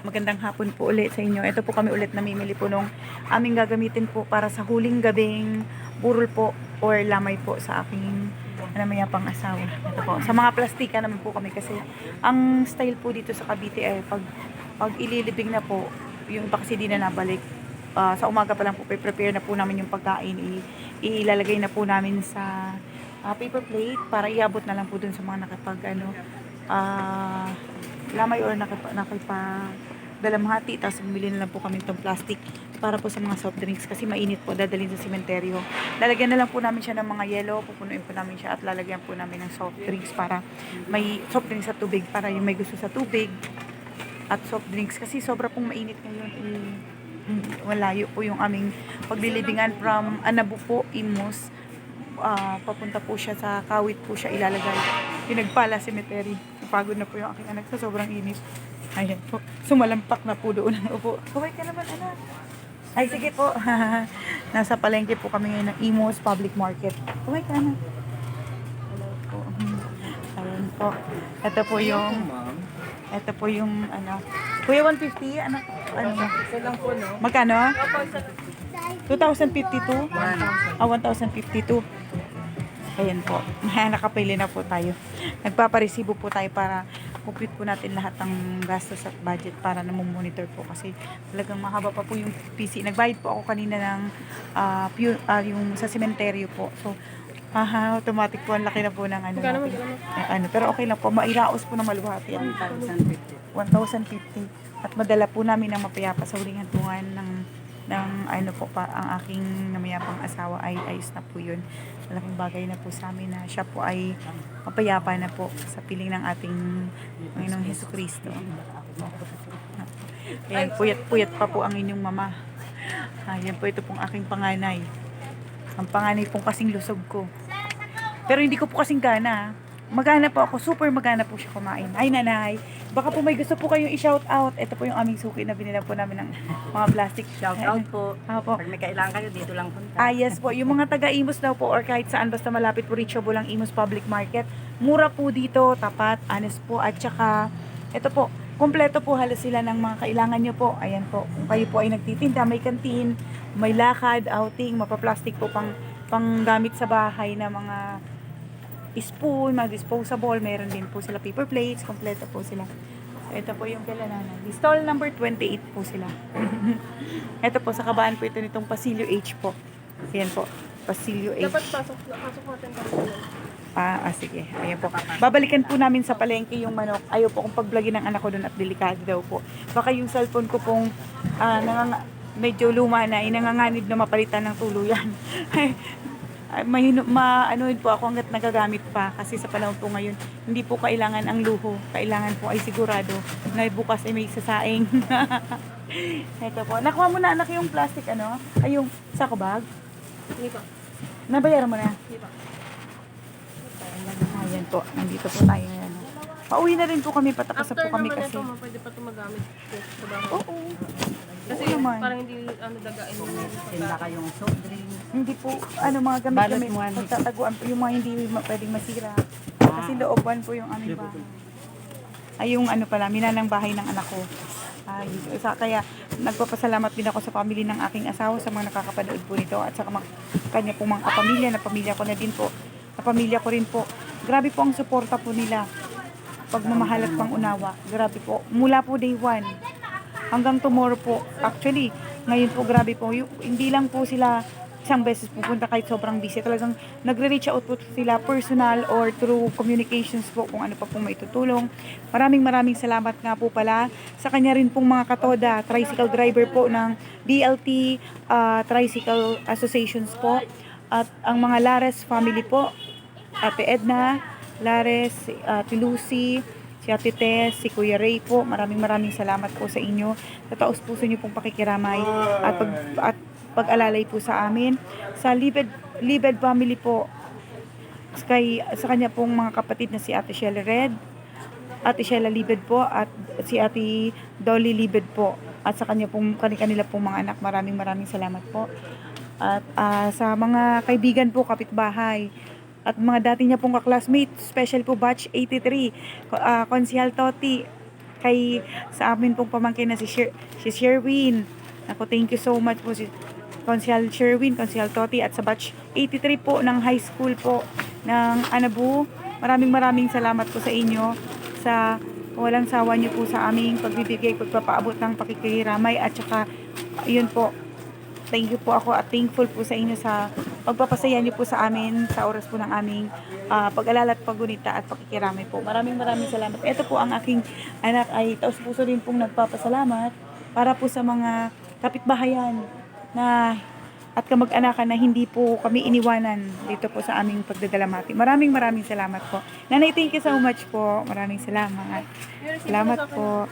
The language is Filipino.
Magandang hapon po ulit sa inyo. Ito po kami ulit namimili po nung aming gagamitin po para sa huling gabing burol po or lamay po sa aking ano may pang asawa. Ito po. Sa mga plastika naman po kami kasi ang style po dito sa Cavite ay pag pag ililibing na po, yung iba kasi di na nabalik. Ah, sa umaga pa lang po, prepare na po namin yung pagkain. I- ilalagay na po namin sa ah, paper plate para iabot na lang po dun sa mga nakapag ano, ah, lamay or nakipa, nakipa dalamhati tapos bumili na lang po kami itong plastic para po sa mga soft drinks kasi mainit po dadalhin sa sementeryo lalagyan na lang po namin siya ng mga yellow pupunuin po namin siya at lalagyan po namin ng soft drinks para may soft drinks sa tubig para yung may gusto sa tubig at soft drinks. Kasi sobra pong mainit ngayon eh, mm, malayo po yung aming paglilibingan from Anabu po, Imus. Ah, papunta po siya sa Kawit po siya ilalagay. Pinagpala cemetery pagod na po yung aking anak sa sobrang init. Ayan po. Sumalampak na po doon. Upo kaway ka naman anak. Ay sige po. Nasa palengke po kami ngayon ng Imus Public Market. Kaway ka anak. Hello po. Ayan po ito po yung ito po yung ano kuya 150 anak. Ano? Isa lang po, no? magkano? Opo, sa 2052 ah 1052 Ayan po. Nakapili na po tayo. Nagpaparesibo po tayo para compute po natin lahat ng gastos at budget para na monitor po kasi talagang mahaba pa po yung PC. Nagbayad po ako kanina ng ah, pure, ah, yung sa sementeryo po. So, Aha, automatic po. Ang laki na po ng ano. Magkano? Eh, ano, pero okay lang po. Mairaos po ng maluwati. 1,050. 1,050 at madala po namin ng mapayapa sa huling hantungan ng ng ano po pa ang aking namayapang asawa ay ayos na po yun. Malaking bagay na po sa amin na siya po ay mapayapa na po sa piling ng ating Panginoong Heso Kristo. Ayan, puyat-puyat pa po ang inyong mama. Ayan po ito pong aking panganay. Ang panganay pong kasing lusog ko. Pero hindi ko po kasing gana. Magana po ako. Super magana po siya kumain. Ay, nanay. Baka po may gusto po kayong i-shout out. Ito po yung aming suki na binila po namin ng mga plastic. Shout out po. Ah, po. Pag may kailangan kayo, dito lang punta. Ah, yes po. Yung mga taga-Imus daw po or kahit saan basta malapit po reachable ang Imus Public Market. Mura po dito, tapat, honest po. At saka, ito po, kompleto po halos sila ng mga kailangan nyo po. Ayan po, kung kayo po ay nagtitinda, may kantin, may lakad, outing, mapaplastic po pang, pang gamit sa bahay na mga spoon, mga disposable, meron din po sila paper plates, kompleto po sila. So, ito po yung kailan nanay. Stall number 28 po sila. ito po, sa kabaan po ito nitong Pasilio H po. Ayan po, Pasilio H. Dapat pasok, pasok natin kami. Ah, ah, sige. Ayan po. Babalikan po namin sa palengke yung manok. Ayaw po kung pag-vlogin ng anak ko doon at delikado daw po. Baka yung cellphone ko pong ah, nangang- medyo luma na, ay nanganganib na mapalitan ng tuluyan. May ma ano po ako hanggat nagagamit pa. Kasi sa panahon po ngayon hindi po kailangan ang luho. Kailangan po ay sigurado na bukas ay may sasaing. Ito po. Nakuha mo na anak yung plastic ano? Ay yung sako bag? Hindi pa. nabayaran mo na? Hindi pa. Ayan po, nandito po tayo. Pauwi na rin po kami, patapos na After po kami naman kasi. ito, ma, pwede pa ito magamit sa bahay. Oo. Kasi Oo naman. parang hindi ano dagain mo yung Tinda kayong soft drinks. Hindi po, ano mga gamit Balot kami, mo, ano? pagtataguan po, yung mga hindi ma- pwedeng masira. Kasi looban po yung aming bahay. Ay, yung ano pala, minanang bahay ng anak ko. Ay, sa, kaya nagpapasalamat din ako sa family ng aking asawa sa mga nakakapanood po nito at sa mga kanya pong mga kapamilya, na pamilya ko na din po. Na pamilya ko rin po. Grabe po ang suporta po nila. Pagmamahal at pangunawa. Grabe po. Mula po day one hanggang tomorrow po. Actually, ngayon po grabe po. Yung, hindi lang po sila isang beses pupunta kahit sobrang busy. Talagang nagre-reach out po sila personal or through communications po kung ano pa pong maitutulong. Maraming maraming salamat nga po pala sa kanya rin pong mga katoda, tricycle driver po ng BLT ah, Tricycle Associations po. At ang mga Lares family po, Ate Edna, Lares, si Ate Lucy, si Ate Tess, si Kuya Ray po. Maraming maraming salamat po sa inyo. Sa taos puso niyo pong pakikiramay at, pag, at pag-alalay po sa amin. Sa Libed, Libed family po, kay, sa kanya pong mga kapatid na si Ate Shella Red, Ate Shella Libed po at si Ate Dolly Libed po. At sa kanya pong kanila pong mga anak, maraming maraming salamat po. At ah, sa mga kaibigan po, kapitbahay, at mga dati niya pong kaklasmate, special po batch 83, uh, Konsihal Toti, kay sa amin pong pamangkin na si, Sher, si Sherwin. Ako, thank you so much po si Consial Sherwin, Consial Toti at sa batch 83 po ng high school po ng Anabu. Maraming maraming salamat po sa inyo sa walang sawa niyo po sa aming pagbibigay, pagpapaabot ng pakikiramay at saka yun po, thank you po ako at thankful po sa inyo sa pagpapasaya niyo po sa amin sa oras po ng aming ah, pag-alala at paggunita at pakikiramay po. Maraming maraming salamat. Ito po ang aking anak ay taos puso rin pong nagpapasalamat para po sa mga kapitbahayan na at kamag-anakan na hindi po kami iniwanan dito po sa aming pagdadalamati. Maraming maraming salamat po. Nanay, thank you so much po. Maraming salamat. Salamat po.